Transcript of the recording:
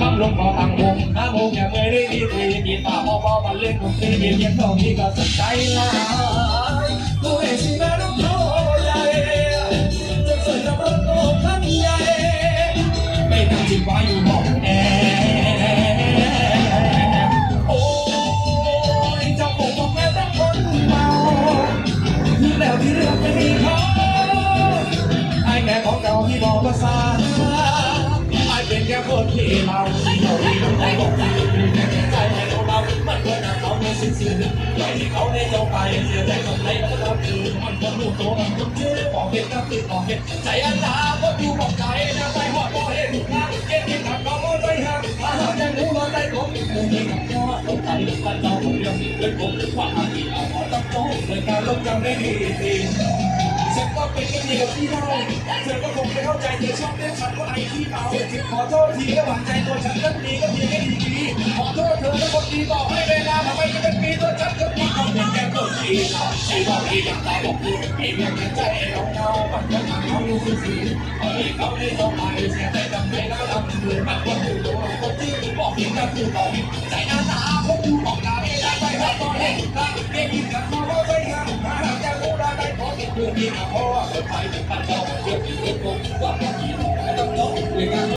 คำลงพอต่างวงห้าโมงอย่าเมื่อยได้ดีตีกีตาร์พอๆมาเล่นดนตรีเย็นๆตรงนี้ก็สนใจลายกูเห็นสิแม่น้องโตใหญ่จะสวยกับรถโอ้คันใหญ่ไม่นั่งจิบไว้อยู่ห้องแอร์โอ้ยเจ้าคงบอกแม่แต่คนเมาที่แล้วที่เรื่องไม่มีเขาไอ้แค่ของเก่าที่บอกภาษา คนที่เมาเราที่ต้องใจบอกที่ใจให้เราเรามันเกินเขาในสิ้นสุดปล่อยให้เขาได้เจ้าไปเสียใจกับใครแล้วก็คือมันก็รู้ตัวมันก็ชื่อบอกเหตุก็คือบอกเหตุใจอันดาก็อยู่บอกใจนะใจหอดบอกเหตุนะเอ็นที่ทำเขาใจห่างมาหาแจ้งรู้ว่าใจผมมึงมีกับพ่อต้องใจกันเราคนเดียวเลยผมว่าอาที่เอาต้องโตเลยการลบจำได้ดีดี ฉันก็เป็นกันดีกับพี่เราเธอก็คงไม่เข้าใจเธอชอบเรียกฉันว่าไอ้ที่เมาขอโทษทีระหว่างใจตัวฉันนั้นดีก็เพียงแค่ดีขอโทษเธอทั้งหมดดีบอกให้เวลาทำไมจะเป็นปีตัวฉันก็ดีก็เป็นแค่ตัวดีไอ้บอกดีอย่างไรบอกดีไอ้เพียงแค่ใจเราเงาบัดกันเขาดูสีสีไอ้เขาได้ต้องไปเสียใจจำใจแล้วทำเลยมันก็คือตัวคนที่บอกดีก็คือบอกใจหน้าตา มีอนาคตตั้งแต่ตอนวัยเด็กที่ต้องการ